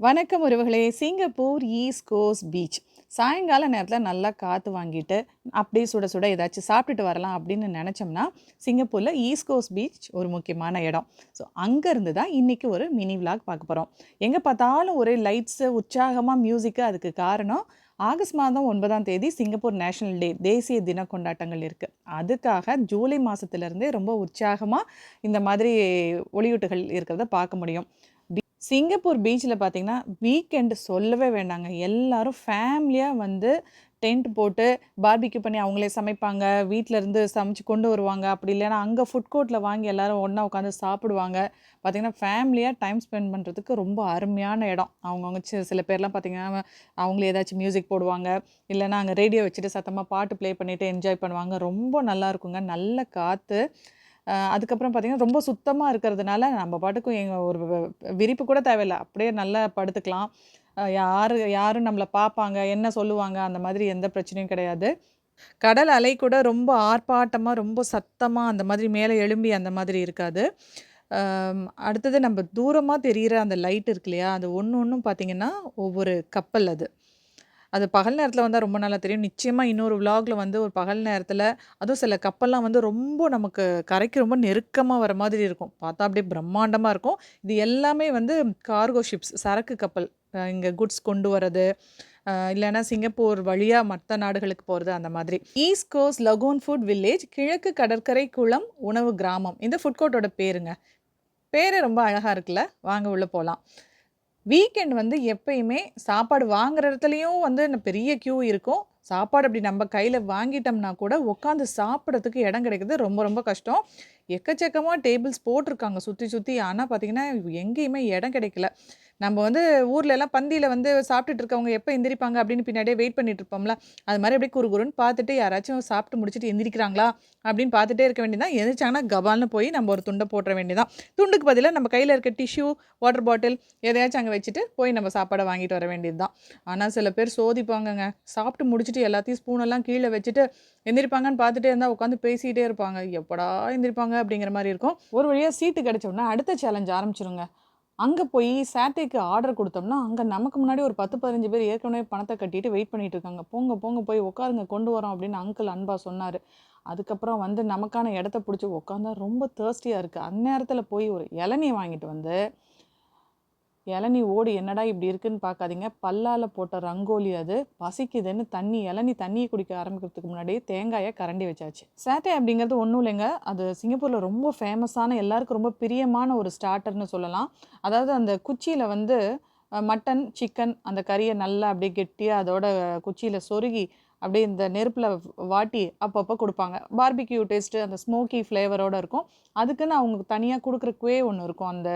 வணக்கம் உறவுகளே. Singapore east cost beach சாயங்கால நேரத்தில் நல்லா காற்று வாங்கிட்டு அப்படியே சுட சுட ஏதாச்சும் சாப்பிட்டுட்டு வரலாம் அப்படின்னு நினச்சோம்னா சிங்கப்பூரில் ஈஸ்ட் கோஸ்ட் பீச் ஒரு முக்கியமான இடம். ஸோ அங்கேருந்து தான் இன்றைக்கி ஒரு மினி விலாக் பார்க்க போகிறோம் எங்கே பார்த்தாலும் ஒரே லைட்ஸு உற்சாகமாக மியூசிக்கு அதுக்கு காரணம் ஆகஸ்ட் மாதம் ஒன்பதாம் தேதி சிங்கப்பூர் நேஷனல் டே தேசிய தின கொண்டாட்டங்கள் இருக்குது அதுக்காக ஜூலை மாதத்துலேருந்தே ரொம்ப உற்சாகமாக இந்த மாதிரி ஒளியூட்டுகள் இருக்கிறத பார்க்க முடியும். சிங்கப்பூர் பீச்சில் பார்த்தீங்கன்னா வீக்கெண்டு சொல்லவே வேண்டாங்க. எல்லாரும் ஃபேமிலியாக வந்து டென்ட் போட்டு பார்பிக்யூ பண்ணி அவங்களே சமைப்பாங்க. வீட்டில் இருந்து சமைச்சு கொண்டு வருவாங்க. அப்படி இல்லைன்னா அங்கே ஃபுட் கோர்ட்டில் வாங்கி எல்லோரும் ஒன்றா உட்காந்து சாப்பிடுவாங்க. பார்த்திங்கன்னா ஃபேமிலியாக டைம் ஸ்பெண்ட் பண்ணுறதுக்கு ரொம்ப அருமையான இடம். அவங்கவுங்க சில பேர்லாம் பார்த்திங்கன்னா அவங்களே ஏதாச்சும் மியூசிக் போடுவாங்க. இல்லைன்னா அங்கே ரேடியோ வச்சுட்டு சத்தமாக பாட்டு ப்ளே பண்ணிவிட்டு என்ஜாய் பண்ணுவாங்க. ரொம்ப நல்லா இருக்குங்க. நல்ல காற்று அதுக்கப்புறம் பார்த்தீங்கன்னா ரொம்ப சுத்தமாக இருக்கிறதுனால நம்ம பாட்டுக்கும் எங்கள் ஒரு விரிப்பு கூட தேவையில்ல. அப்படியே நல்லா படுத்துக்கலாம். யார் யாரும் நம்மளை பார்ப்பாங்க என்ன சொல்லுவாங்க அந்த மாதிரி எந்த பிரச்சனையும் கிடையாது. கடல் அலை கூட ரொம்ப ஆர்ப்பாட்டமாக ரொம்ப சத்தமாக அந்த மாதிரி மேலே எழும்பி அந்த மாதிரி இருக்காது. அடுத்தது நம்ம தூரமாக தெரிகிற அந்த லைட் இருக்கு இல்லையா அது ஒன்று ஒன்றும் பார்த்தீங்கன்னா ஒவ்வொரு கப்பல் அது. அது பகல் நேரத்தில் வந்தால் ரொம்ப நல்லா தெரியும். நிச்சயமாக இன்னொரு விலாகில் வந்து ஒரு பகல் நேரத்தில் அதுவும் சில கப்பல்லாம் வந்து ரொம்ப நமக்கு கரைக்கு ரொம்ப நெருக்கமாக வர மாதிரி இருக்கும். பார்த்தா அப்படியே பிரம்மாண்டமாக இருக்கும். இது எல்லாமே வந்து கார்கோ ஷிப்ஸ் சரக்கு கப்பல். இங்கே குட்ஸ் கொண்டு வரது இல்லைன்னா சிங்கப்பூர் வழியாக மற்ற நாடுகளுக்கு போகிறது அந்த மாதிரி. East coast lagoon food village கிழக்கு கடற்கரை குளம் உணவு கிராமம். இந்த ஃபுட் கோர்ட்டோட பேருங்க. பேரே ரொம்ப அழகாக இருக்குல்ல? வாங்க உள்ளே போகலாம் வீக்கெண்ட் வந்து எப்பயுமே சாப்பாடு வாங்குற இடத்துலையும் வந்து பெரிய க்யூ இருக்கும். சாப்பாடு அப்படி நம்ம கையில் வாங்கிட்டோம்னா கூட உட்காந்து சாப்பிட்றதுக்கு இடம் கிடைக்கிறது ரொம்ப ரொம்ப கஷ்டம். எக்கச்சக்கமாக டேபிள்ஸ் போட்டிருக்காங்க. சுற்றி சுற்றி ஆனால் பார்த்தீங்கன்னா எங்கேயுமே இடம் கிடைக்கல. நம்ம வந்து ஊரில் எல்லாம் பந்தியில் வந்து சாப்பிட்டுட்டு இருக்கவங்க எப்போ எந்திரிப்பாங்க அப்படின்னு பின்னாடியே வெயிட் பண்ணிட்டு இருப்போம்ல. அது மாதிரி அப்படியே குறுகுறுன்னு பார்த்துட்டு யாராச்சும் சாப்பிட்டு முடிச்சுட்டு எந்திரிக்கிறாங்களா அப்படின்னு பார்த்துட்டே இருக்க வேண்டியதான் எந்திரிச்சாங்கன்னா கபால்னு போய் நம்ம ஒரு துண்டை போட்டுற வேண்டியதான் துண்டுக்கு பதிலாக நம்ம கையில் இருக்க டிஷ்யூ வாட்டர் பாட்டில் எதையாச்சும் அங்கே வச்சுட்டு போய் நம்ம சாப்பாடை வாங்கிட்டு வர வேண்டியது தான் ஆனால் சில பேர் சோதிப்பாங்கங்க. சாப்பிட்டு முடிச்சுட்டு எல்லாத்தையும் ஸ்பூனெல்லாம் கீழே வச்சுட்டு எந்திரிப்பாங்கன்னு பார்த்துட்டே இருந்தால் உட்காந்து பேசிகிட்டே இருப்பாங்க. எப்படா எந்திரிப்பாங்க அப்படிங்கிற மாதிரி இருக்கும். ஒரு வழியாக சீட்டு கிடைச்ச அடுத்த சேலஞ்ச் ஆரம்பிச்சிருங்க. அங்கே போய் சேட்டைக்கு ஆர்டர் கொடுத்தோம்னா அங்கே நமக்கு முன்னாடி ஒரு பத்து பதினஞ்சு பேர் ஏற்கனவே பணத்தை கட்டிட்டு வெயிட் பண்ணிட்டு இருக்காங்க. போங்க போங்க போய் உட்காருங்க கொண்டு வரோம் அப்படின்னு அங்கிள் அன்பா சொன்னார். அதுக்கப்புறம் வந்து நமக்கான இடத்த பிடிச்சி உட்காந்தா ரொம்ப தேர்ஸ்டியாக இருக்குது அந்நேரத்தில் போய் ஒரு இளநியை வாங்கிட்டு வந்து இளநீ ஓடு என்னடா இப்படி இருக்குன்னு பார்க்காதீங்க. பல்லால் போட்ட ரங்கோலி அது. பசிக்குதுன்னு தண்ணி இளநீ தண்ணியை குடிக்க ஆரம்பிக்கிறதுக்கு முன்னாடியே தேங்காயை கரண்டி வச்சாச்சு. சேட்டை அப்படிங்கிறது ஒன்றும் இல்லைங்க. அது சிங்கப்பூரில் ரொம்ப ஃபேமஸான எல்லாருக்கும் ரொம்ப பிரியமான ஒரு ஸ்டார்டர்னு சொல்லலாம். அதாவது அந்த குச்சியில் வந்து மட்டன் சிக்கன் அந்த கறியை நல்லா அப்படியே கெட்டியாக அதோட குச்சியில் சொருகி அப்படியே இந்த நெருப்பில் வாட்டி அப்பப்போ கொடுப்பாங்க. பார்பிக்யூ டேஸ்ட்டு அந்த ஸ்மோக்கி ஃப்ளேவரோடு இருக்கும். அதுக்குன்னு அவங்க தனியாக கொடுக்குற குவே ஒன்று இருக்கும். அந்த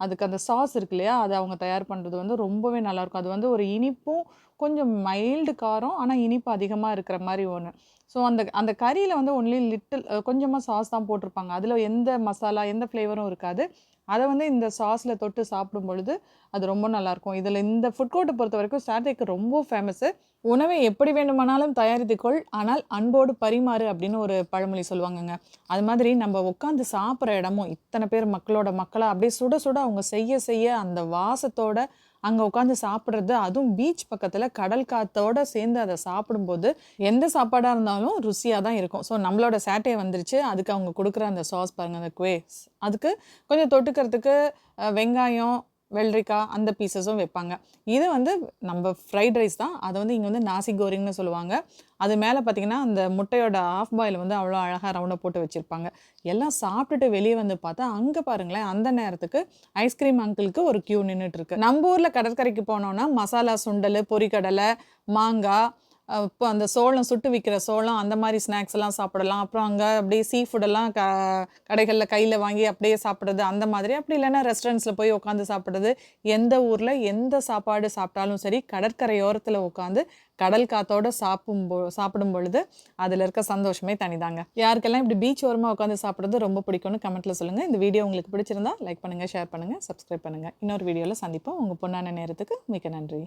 அதுக்கு அந்த சாஸ் இருக்கு இல்லையா அது அவங்க தயார் பண்ணுறது வந்து ரொம்பவே நல்லாயிருக்கும் அது வந்து ஒரு இனிப்பும் கொஞ்சம் மைல்டு காரம் ஆனால் இனிப்பு அதிகமாக இருக்கிற மாதிரி ஒன்று ஸோ அந்த அந்த கறியில் வந்து ஒன்லி லிட்டில் கொஞ்சமாக சாஸ் தான் போட்டிருப்பாங்க. அதில் எந்த மசாலா எந்த ஃப்ளேவரும் இருக்காது. அதை வந்து இந்த சாஸில் தொட்டு சாப்பிடும் பொழுது அது ரொம்ப நல்லாயிருக்கும். இதில் இந்த ஃபுட் கோர்ட்டை பொறுத்த வரைக்கும் சாட்டைக்கு ரொம்ப ஃபேமஸ்ஸு உணவை எப்படி வேண்டுமானாலும் தயாரித்துக்கொள் ஆனால் அன்போடு பரிமாறு அப்படின்னு ஒரு பழமொழி சொல்லுவாங்கங்க. அது மாதிரி நம்ம உட்காந்து சாப்பிட்ற இடமும் இத்தனை பேர் மக்களோட மக்களாக அப்படியே சுட சுட அவங்க செய்ய செய்ய அந்த வாசத்தோட அங்கே உட்காந்து சாப்பிட்றது அதுவும் பீச் பக்கத்தில் கடல் காத்தோடு சேர்ந்து அதை சாப்பிடும்போது எந்த சாப்பாடாக இருந்தாலும் ருசியாக தான் இருக்கும். ஸோ நம்மளோட சேட்டை வந்துருச்சு. அதுக்கு அவங்க கொடுக்குற அந்த சாஸ் பாருங்கள் அந்த குவேஸ் அதுக்கு கொஞ்சம் தொட்டுக்கிறதுக்கு வெங்காயம் வெள்ளரிக்காய் அந்த பீசஸும் வைப்பாங்க. இது வந்து நம்ம ஃப்ரைட் ரைஸ் தான். அதை வந்து இங்கே வந்து நாசி கோரிங்னு சொல்லுவாங்க. அது மேலே பார்த்தீங்கன்னா அந்த முட்டையோட ஆஃப் பாயில் வந்து அவ்வளோ அழகாக ரவுண்டாக போட்டு வச்சுருப்பாங்க. எல்லாம் சாப்பிட்டுட்டு வெளியே வந்து பார்த்தா அங்கே பாருங்களேன் அந்த நேரத்துக்கு ஐஸ்கிரீம் அங்கிளுக்கு ஒரு க்யூ நின்றுட்டுருக்கு நம்ம ஊரில் கடற்கரைக்கு போனோன்னா மசாலா சுண்டல் பொரிக்கடலை மாங்காய் இப்போ அந்த சோளம் சுட்டு விற்கிற சோளம் அந்த மாதிரி ஸ்நாக்ஸ் எல்லாம் சாப்பிடலாம். அப்புறம் அங்கே அப்படியே சீ ஃபுட்டெல்லாம் க கடைகளில் கையில் வாங்கி அப்படியே சாப்பிட்றது அந்த மாதிரி. அப்படி இல்லைன்னா ரெஸ்டாரண்ட்ஸில் போய் உட்காந்து சாப்பிட்றது எந்த ஊரில் எந்த சாப்பாடு சாப்பிட்டாலும் சரி கடற்கரையோரத்தில் உட்காந்து கடல் காத்தோட சாப்பிடும் போ சாப்பிடும் பொழுது அதில் இருக்க சந்தோஷமே தனிதாங்க. யாருக்கெல்லாம் இப்படி பீச் ஓரமாக உட்காந்து சாப்பிட்றது ரொம்ப பிடிக்கும்னு கமெண்ட்டில் சொல்லுங்கள் இந்த வீடியோ உங்களுக்கு பிடிச்சிருந்தா லைக் பண்ணுங்கள் ஷேர் பண்ணுங்கள் சப்ஸ்கிரைப் பண்ணுங்கள் இன்னொரு வீடியோவில் சந்திப்போம். உங்கள் பொண்ணான நேரத்துக்கு மிக்க நன்றி.